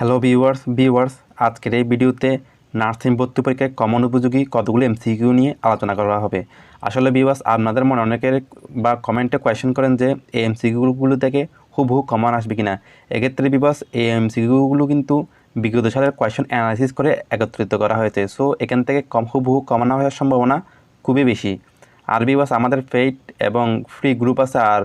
Hello viewers viewers আজকের এই ভিডিওতে নার্সিং ভর্তি পরীক্ষায় কমন উপযোগী কতগুলো এমসিকিউ নিয়ে আলোচনা করা হবে। আসলে ভিউয়ার্স আপনাদের মনে অনেকের বা কমেন্টে কোয়েশ্চেন করেন যে, এই এমসিকিউগুলো থেকে হুবহু কমন আসবে কিনা। এক্ষেত্রে ভিউয়ার্স এই এমসিকিউগুলো কিন্তু বিগত সালের কোয়েশ্চেন অ্যানালাইসিস করে একত্রিত করা হয়েছে। সো এখান থেকে কম, হুবহু কমন হওয়ার সম্ভাবনা খুবই বেশি। আর ভিউয়ার্স আমাদের পেইড এবং ফ্রি গ্রুপ আছে। আর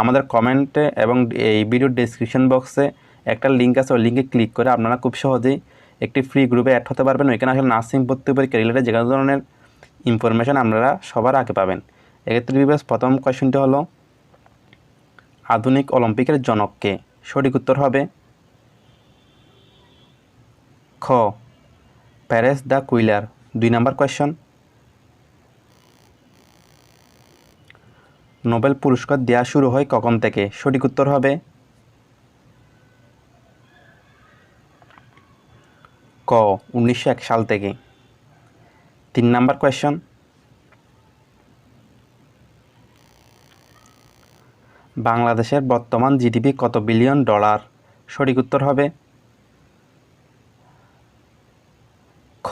আমাদের কমেন্টে এবং এই ভিডিওর ডেসক্রিপশন বক্সে একটা লিঙ্ক আছে, ওই লিঙ্কে ক্লিক করে আপনারা খুব সহজেই একটি ফ্রি গ্রুপে অ্যাড হতে পারবেন। ওইখানে আসলে নার্সিং ভর্তি পরীক্ষা রিলেটেড যে কোনো ধরনের ইনফরমেশান আপনারা সবার আগে পাবেন। এক্ষেত্রে বিবাস প্রথম কোয়েশনটি হলো, আধুনিক অলিম্পিকের জনককে সঠিক উত্তর হবে খ, প্যারেস দ্য কুইলার। দুই নাম্বার কোয়েশন নোবেল পুরস্কার দেওয়া শুরু হয় কখন থেকে? সঠিক উত্তর হবে ক উনিশশো এক সাল থেকে। তিন নাম্বার কোয়েশন বাংলাদেশের বর্তমান জিডিপি কত বিলিয়ন ডলার? সঠিক উত্তর হবে খ,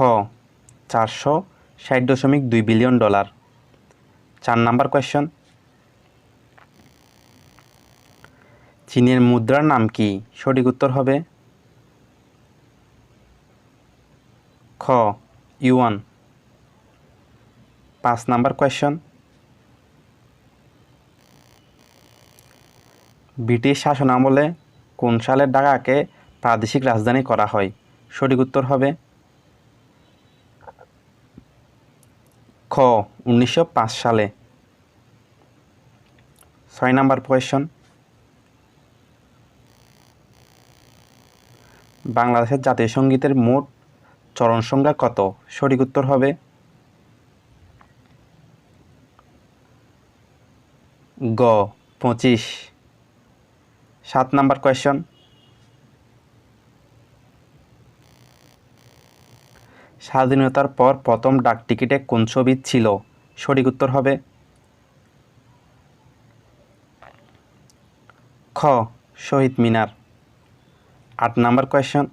চারশো ষাট দশমিক দুই বিলিয়ন ডলার। চার নাম্বার কোয়েশন চীনের মুদ্রার নাম কি? সঠিক উত্তর হবে খ ইউয়ান পাঁচ নাম্বার কোয়েশন ব্রিটিশ শাসন আমলে কোন সালে ঢাকাকে প্রাদেশিক রাজধানী করা হয়? সঠিক উত্তর হবে খ, উনিশশো পাঁচ সালে। ছয় নাম্বার কোয়েশন বাংলাদেশের জাতীয় সঙ্গীতের মোট চরণ সংখ্যা কত? সঠিক উত্তর হবে গ, পঁচিশ। সাত নাম্বার কোয়েশন স্বাধীনতার পর প্রথম ডাক টিকিটে কোন ছবি ছিল? সঠিক উত্তর হবে খ, শহীদ মিনার। আট নাম্বার কোয়েশন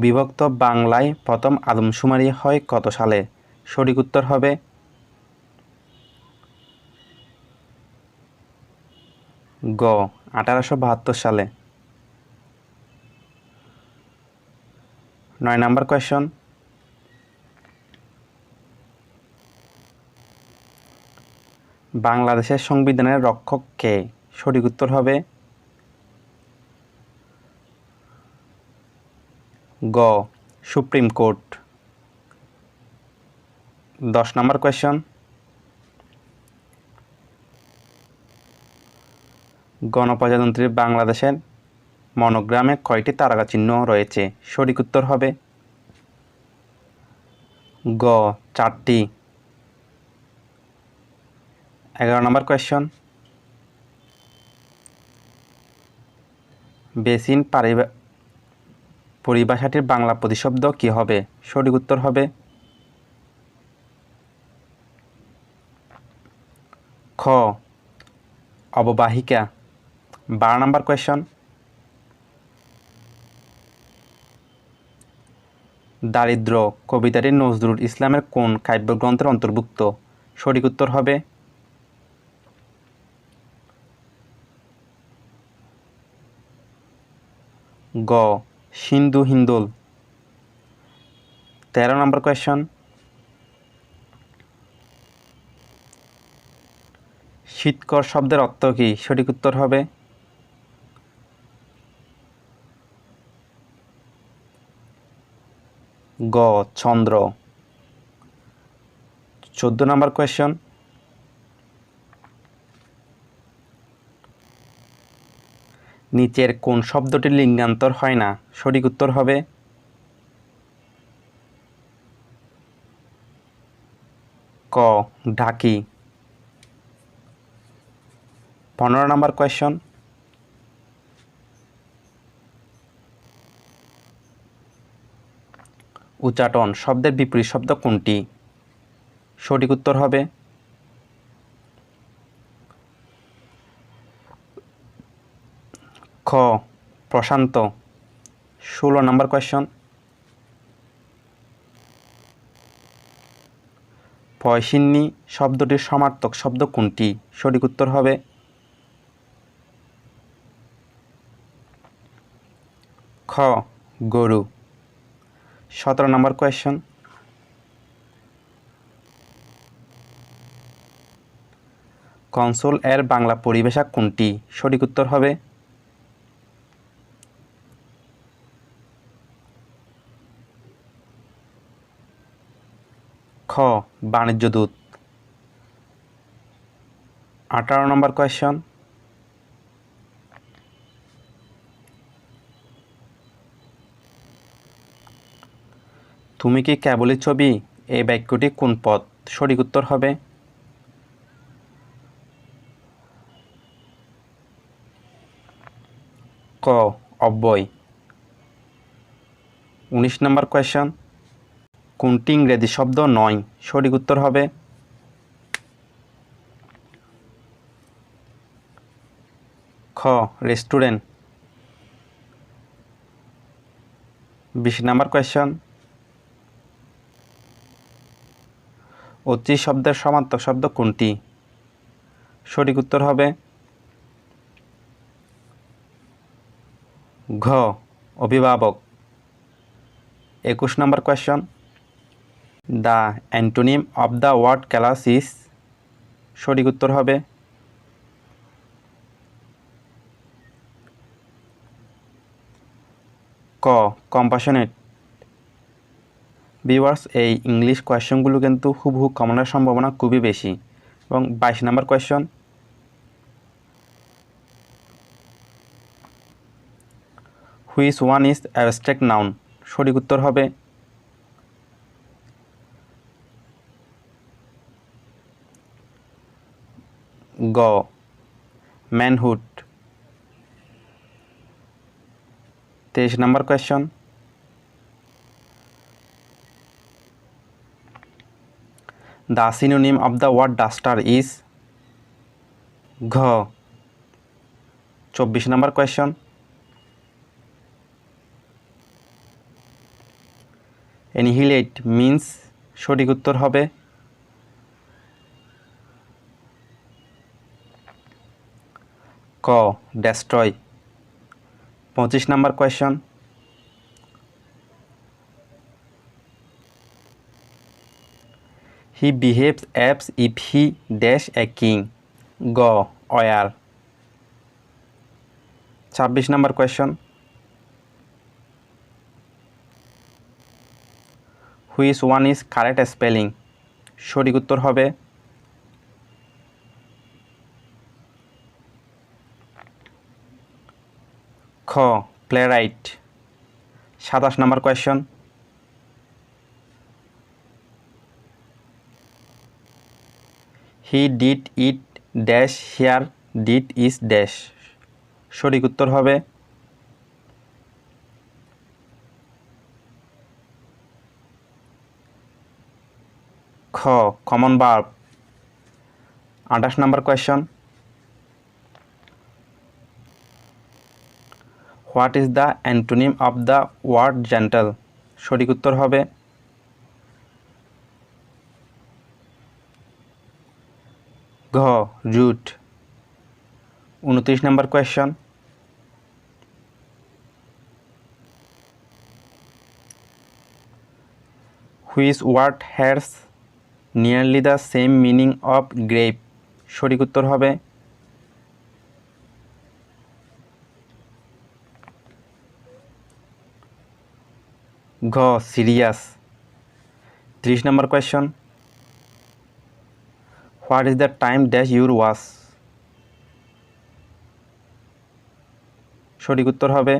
অবিভক্ত বাংলায় প্রথম আদমশুমারি হয় কত সালে? সঠিক উত্তর হবে গ, আঠারোশো বাহাত্তর সালে। নয় নাম্বার কোয়েশন বাংলাদেশের সংবিধানের রক্ষক কে? সঠিক উত্তর হবে গ, সুপ্রিম কোর্ট। দশ নম্বর কোয়েশন গণপ্রজাতন্ত্রী বাংলাদেশের মনোগ্রামে কয়টি তারকা চিহ্ন রয়েছে? সঠিক উত্তর হবে গ, চারটি। এগারো নম্বর কোয়েশন বেসিন পারিবা পরিভাষাটির বাংলা প্রতিশব্দ কি হবে? সঠিক উত্তর হবে খ। অববাহিকা। বারো নম্বর কোয়েশন। দারিদ্র কবিতাটি নজরুল ইসলামের কোন কাব্যগ্রন্থের অন্তর্ভুক্ত? সঠিক উত্তর হবে গ। সিন্ধু হিন্দোল। তেরো নম্বর কোয়েশন শীতকর শব্দের অর্থ কী? সঠিক উত্তর হবে। গ, চন্দ্র। চোদ্দ নম্বর কোয়েশন নিচের কোন শব্দটি লিঙ্গান্তর হয় না? সঠিক উত্তর হবে ক, ঢাকি। পনেরো নম্বর কোয়েশন উচ্চাটন শব্দের বিপরীত শব্দ কোনটি? সঠিক উত্তর হবে খ, প্রশান্ত। ষোলো নম্বর কোয়েশ্চন পয়সিন্নি শব্দটির সমার্থক শব্দ কোনটি? সঠিক উত্তর হবে খ, গরু। সতেরো নম্বর কোয়েশ্চন কনসোল এর বাংলা পরিভাষা কোনটি? সঠিক উত্তর হবে বাণিজ্য দূত। আঠারো নম্বর কোয়েশ্চন তুমি কি কেবলই ছবি? এই বাক্যটি কোন পদ? সঠিক উত্তর হবে। ক, অব্যয়। উনিশ নম্বর কোয়েশ্চন কোনটি ইংরেজি শব্দ নয়? সঠিক উত্তর হবে খ, রেস্টুরেন্ট। বিশ নম্বর কোয়েশ্চন। অতি শব্দের সমার্থক শব্দ কোনটি? সঠিক উত্তর হবে ঘ, অভিভাবক। একুশ number question. The antonym of the word callous is সঠিক উত্তর হবে। ক কম্পাশনেট ভিউয়ার্স এই ইংলিশ কোয়েশ্চনগুলো কিন্তু হুবহু কমানোর সম্ভাবনা খুবই বেশি। এবং বাইশ number question which one is abstract noun সঠিক উত্তর হবে গ ম্যানহুড তেইশ number question the synonym of the word duster is ঘ। চব্বিশ নম্বর কোয়েশ্চন অ্যানিহিলেট মিন্স সঠিক উত্তর হবে। ক ডেস্ট্রয় পঁচিশ number question he behaves as if he dash a king গ, অয়ার। ছাব্বিশ number question which one is correct spelling সঠিক উত্তর হবে খ প্লেরাইট সাতাশ number question he did it dash here did is dash সঠিক উত্তর হবে খ কমন বার্ব আঠাশ number question what is the antonym of the word gentle? সঠিক উত্তর হবে ঘ, রুট। উনত্রিশ number question. Which word has nearly the same meaning of grave? সঠিক উত্তর হবে ঘ সিরিয়াস ত্রিশ number question what is the time dash your watch সঠিক উত্তর হবে